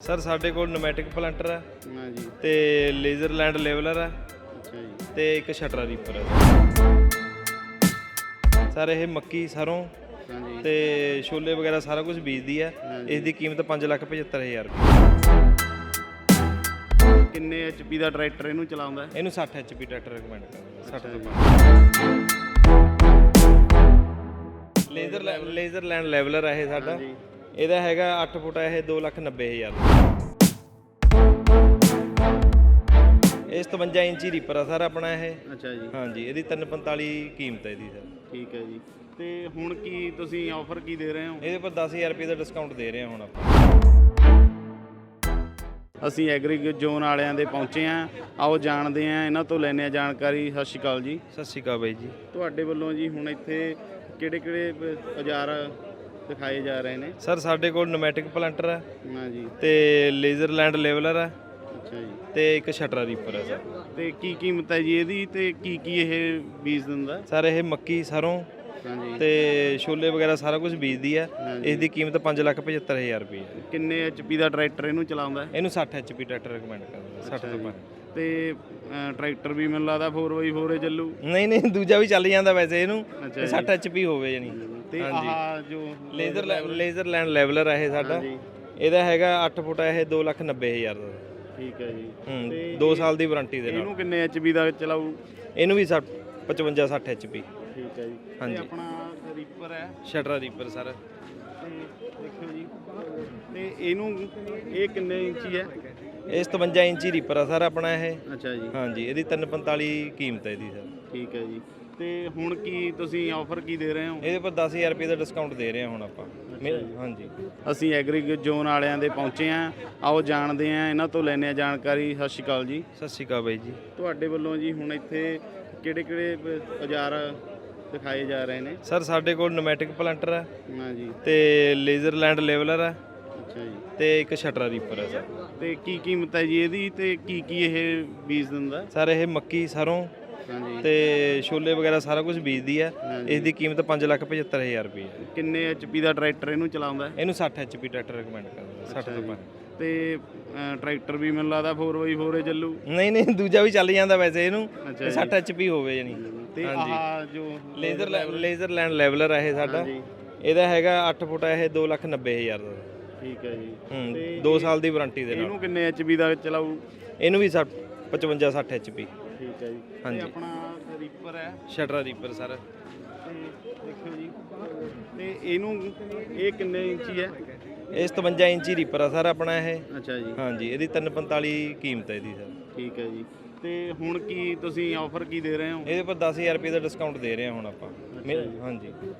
Sir ਸਾਡੇ ਕੋਲ ਨੋਮੈਟਿਕ planter ਹੈ ਹਾਂ ਜੀ। ਤੇ ਲੇਜ਼ਰ ਲੈਂਡ ਲੈਵਲਰ ਹੈ ਅੱਛਾ ਜੀ। ਤੇ ਇੱਕ ਸ਼ਟਰ ਰੀਪਰ ਹੈ ਸਰ ਇਹ ਮੱਕੀ ਸਰੋਂ ਹਾਂ ਜੀ। ਤੇ ਛੋਲੇ ਵਗੈਰਾ ਸਾਰਾ ਕੁਝ ਬੀਜਦੀ ਹੈ। ਇਸ ਦੀ ਕੀਮਤ 575000 ਰੁਪਏ। ਕਿੰਨੇ ਐਚਪੀ ਦਾ ਟਰੈਕਟਰ ਇਹਨੂੰ ਚਲਾਉਂਦਾ? ਇਹਨੂੰ 60 ਐਚਪੀ ਟਰੈਕਟਰ ਰეკਮੈਂਡ ਕਰਾਂਗੇ 60 ਤੋਂ ਲੇਜ਼ਰ ਲੇਜ਼ਰ ਲੈਂਡ ਲੈਵਲਰ ਹੈ ਇਹ ਸਾਡਾ। ਇਹਦਾ ਹੈਗਾ 8 ਫੁੱਟ ਇਹ 290000 ਇਹ 57 ਇੰਚੀ ਰੀਪਰ ਆ ਸਰ ਆਪਣਾ ਇਹ। ਅੱਛਾ ਜੀ। ਹਾਂਜੀ ਇਹਦੀ 345 ਕੀਮਤ ਹੈ ਇਹਦੀ ਸਰ। ਠੀਕ ਹੈ ਜੀ। ਤੇ ਹੁਣ ਕੀ ਤੁਸੀਂ ਆਫਰ ਕੀ ਦੇ ਰਹੇ ਹੋ? ਇਹਦੇ ਪਰ 10000 ਰੁਪਏ ਦਾ ਡਿਸਕਾਊਂਟ ਦੇ ਰਹੇ ਹਾਂ ਹੁਣ ਆਪਾਂ। ਅਸੀਂ ਐਗਰੀ ਜ਼ੋਨ ਵਾਲਿਆਂ ਦੇ ਪਹੁੰਚੇ ਆ ਆਓ ਜਾਣਦੇ ਆ ਇਹਨਾਂ ਤੋਂ ਲੈਣੇ ਆ ਜਾਣਕਾਰੀ। ਸਤਿ ਸ਼੍ਰੀ ਅਕਾਲ ਜੀ। ਸਤਿ ਸ਼੍ਰੀ ਅਕਾਲ ਬਾਈ ਜੀ। ਤੁਹਾਡੇ ਵੱਲੋਂ ਜੀ ਹੁਣ ਇੱਥੇ ਕਿਹੜੇ ਕਿਹੜੇ ਔਜ਼ਾਰ ਦਿਖਾਏ ਜਾ ਰਹੇ ਨੇ। ਸਰ ਸਾਡੇ ਕੋਲ ਨੋਮੈਟਿਕ ਪਲੰਟਰ ਹੈ ਹਾਂ ਜੀ। ਤੇ ਲੇਜ਼ਰ ਲੈਂਡ ਲੈਵਲਰ ਹੈ ਅੱਛਾ ਜੀ। ਤੇ ਇੱਕ ਸ਼ਟਰ ਰੀਪਰ ਹੈ ਸਰ। ਤੇ ਕੀ ਕੀਮਤ ਹੈ ਜੀ ਇਹਦੀ ਤੇ ਕੀ ਕੀ ਇਹ ਬੀਜ ਦਿੰਦਾ? ਸਰ ਇਹ ਮੱਕੀ ਸਰੋਂ ਤੇ ਛੋਲੇ ਵਗੈਰਾ ਸਾਰਾ ਕੁਝ ਬੀਜਦੀ ਹੈ। ਹਾਂਜੀ। ਇਸ ਦੀ ਕੀਮਤ 575000 ਰੁਪਏ ਹੈ। ਕਿੰਨੇ ਐਚਪੀ ਦਾ ਟਰੈਕਟਰ ਇਹਨੂੰ ਚਲਾਉਂਦਾ ਹੈ? ਇਹਨੂੰ 60 ਐਚਪੀ ਟਰੈਕਟਰ ਰეკਮੈਂਡ ਕਰਾਂਗੇ 60 ਤੋਂ ਬਾਅਦ ਤੇ ਅ, ਟਰੈਕਟਰ ਵੀ ਮੈਨੂੰ ਲੱਗਦਾ 4x4 ਏ ਚੱਲੂ। ਨਹੀਂ ਨਹੀਂ ਦੂਜਾ ਵੀ ਚੱਲ ਜਾਂਦਾ ਵੈਸੇ ਇਹਨੂੰ। ਅੱਛਾ ਤੇ 60 ਐਚਪੀ ਹੋਵੇ ਜਾਨੀ ਤੇ ਆਹ ਜੋ ਲੇਜ਼ਰ ਲੇਜ਼ਰ ਲੈਂਡ ਲੈਵਲਰ ਹੈ ਇਹ ਸਾਡਾ। ਇਹਦਾ ਹੈਗਾ 8 ਫੁੱਟ ਇਹ 290000 ਦਾ। ਠੀਕ ਹੈ ਜੀ। ਹੂੰ 2 ਸਾਲ ਦੀ ਵਾਰੰਟੀ ਦੇ ਨਾਲ। ਇਹਨੂੰ ਕਿੰਨੇ ਐਚਪੀ ਦਾ ਚਲਾਊ? ਇਹਨੂੰ ਵੀ 55 60 ਐਚਪੀ ਠੀਕ ਹੈ ਜੀ। ਹਾਂਜੀ। ਤੇ ਆਪਣਾ ਰੀਪਰ ਹੈ? Shutter reaper sir. ਤੇ ਦੇਖਿਓ ਜੀ। ਤੇ ਇਹਨੂੰ ਇਹ ਕਿੰਨੇ ਇੰਚੀ ਹੈ ਇਹ 57 ਇੰਚੀ ਰੀਪਰ ਆ ਸਰ ਆਪਣਾ ਇਹ। ਅੱਛਾ ਜੀ। ਹਾਂਜੀ ਇਹਦੀ 345 ਕੀਮਤ ਹੈ ਇਹਦੀ ਸਰ। ਠੀਕ ਹੈ ਜੀ। ਤੇ ਹੁਣ ਕੀ ਤੁਸੀਂ ਆਫਰ ਕੀ ਦੇ ਰਹੇ ਹੋ? ਇਹਦੇ ਪਰ 10000 ਰੁਪਏ ਦਾ ਡਿਸਕਾਊਂਟ ਦੇ ਰਹੇ ਹਾਂ ਹੁਣ ਆਪਾਂ। ਮਿਲ- ਹਾਂਜੀ। ਅਸੀਂ ਐਗਰੀ ਜ਼ੋਨ ਵਾਲਿਆਂ ਦੇ ਪਹੁੰਚੇ ਆ ਆਓ ਜਾਣਦੇ ਆ ਇਹਨਾਂ ਤੋਂ ਲੈਣੇ ਆ ਜਾਣਕਾਰੀ। ਸਤਿ ਸ਼੍ਰੀ ਅਕਾਲ ਜੀ। ਸਤਿ ਸ਼੍ਰੀ ਅਕਾਲ ਬਾਈ ਜੀ। ਤੁਹਾਡੇ ਵੱਲੋਂ ਜੀ ਹੁਣ ਇੱਥੇ ਕਿਹੜੇ ਕਿਹੜੇ ਔਜ਼ਾਰ ਦਿਖਾਏ ਜਾ ਰਹੇ ਨੇ? ਸਰ ਸਾਡੇ ਕੋਲ ਨੋਮੈਟਿਕ ਪਲੰਟਰ ਹੈ। ਹਾਂ ਜੀ। ਤੇ ਲੇਜ਼ਰ ਲੈਂਡ ਲੈਵਲਰ ਹੈ। ਅੱਛਾ ਜੀ। ਤੇ ਇੱਕ ਸ਼ਟਰ ਰੀਪਰ ਹੈ ਸਰ। ਤੇ ਕੀ ਕੀਮਤ ਹੈ ਜੀ ਇਹਦੀ ਤੇ ਕੀ ਕੀ ਇਹ ਬੀਜ ਦਿੰਦਾ? ਸਰ ਇਹ ਮੱਕੀ ਸਰੋਂ ਹਾਂ ਤੇ ਛੋਲੇ ਵਗੈਰਾ ਸਾਰਾ ਕੁਝ ਬੀਜਦੀ ਹੈ। ਹਾਂਜੀ। ਇਸ ਦੀ ਕੀਮਤ 575000 ਰੁਪਏ ਹੈ। ਕਿੰਨੇ ਐਚਪੀ ਦਾ ਟਰੈਕਟਰ ਇਹਨੂੰ ਚਲਾਉਂਦਾ ਇਹਨੂੰ 60 ਐਚਪੀ ਟਰੈਕਟਰ ਰეკਮੈਂਡ ਕਰਾਂਗੇ 60 ਤੋਂ ਬਾਅਦ ਤੇ ਟਰੈਕਟਰ ਵੀ ਮੈਨੂੰ ਲੱਗਦਾ 4x4 ਏ ਚੱਲੂ। ਨਹੀਂ ਨਹੀਂ ਦੂਜਾ ਵੀ ਚੱਲ ਜਾਂਦਾ ਵੈਸੇ ਇਹਨੂੰ। ਅੱਛਾ ਤੇ 60 ਐਚਪੀ ਹੋਵੇ ਜਾਨੀ ਤੇ। ਆਹ ਜੋ ਲੇਜ਼ਰ ਲੇਜ਼ਰ ਲੈਂਡ ਲੈਵਲਰ ਹੈ ਇਹ ਸਾਡਾ। ਇਹਦਾ ਹੈਗਾ 8 ਫੁੱਟ ਇਹ 290000 ਦਾ। ਠੀਕ ਹੈ ਜੀ। ਹੂੰ 2 ਸਾਲ ਦੀ ਵਾਰੰਟੀ ਦੇ ਨਾਲ। ਇਹਨੂੰ ਕਿੰਨੇ ਐਚਪੀ ਦਾ ਚਲਾਊ? ਇਹਨੂੰ ਵੀ 60 55 60 ਐਚਪੀ ਠੀਕ ਹੈ ਜੀ। ਤੇ ਹਾਂਜੀ। ਆਪਣਾ ਰੀਪਰ ਹੈ। ਸ਼ਟਰ ਰੀਪਰ ਸਰ ਤੇ ਦੇਖਿਓ ਜੀ। ਤੇ ਇਹਨੂੰ ਇਹ ਕਿੰਨੇ ਇੰਚੀ ਹੈ ਇਹ 57 ਇੰਚੀ ਰੀਪਰ ਆ ਸਰ ਆਪਣਾ ਇਹ। ਅੱਛਾ ਜੀ। ਹਾਂਜੀ ਇਹਦੀ 345 ਕੀਮਤ ਹੈ ਇਹਦੀ ਸਰ ਠੀਕ ਹੈ ਜੀ। ਤੇ ਹੁਣ ਕੀ ਤੁਸੀਂ ਆਫਰ ਕੀ ਦੇ ਰਹੇ ਹੋ? ਇਹਦੇ ਪਰ 10000 ਰੁਪਏ ਦਾ ਡਿਸਕਾਊਂਟ ਦੇ ਰਹੇ ਹਾਂ ਹੁਣ ਆਪਾਂ। ਮਿਲ- ਹਾਂਜੀ।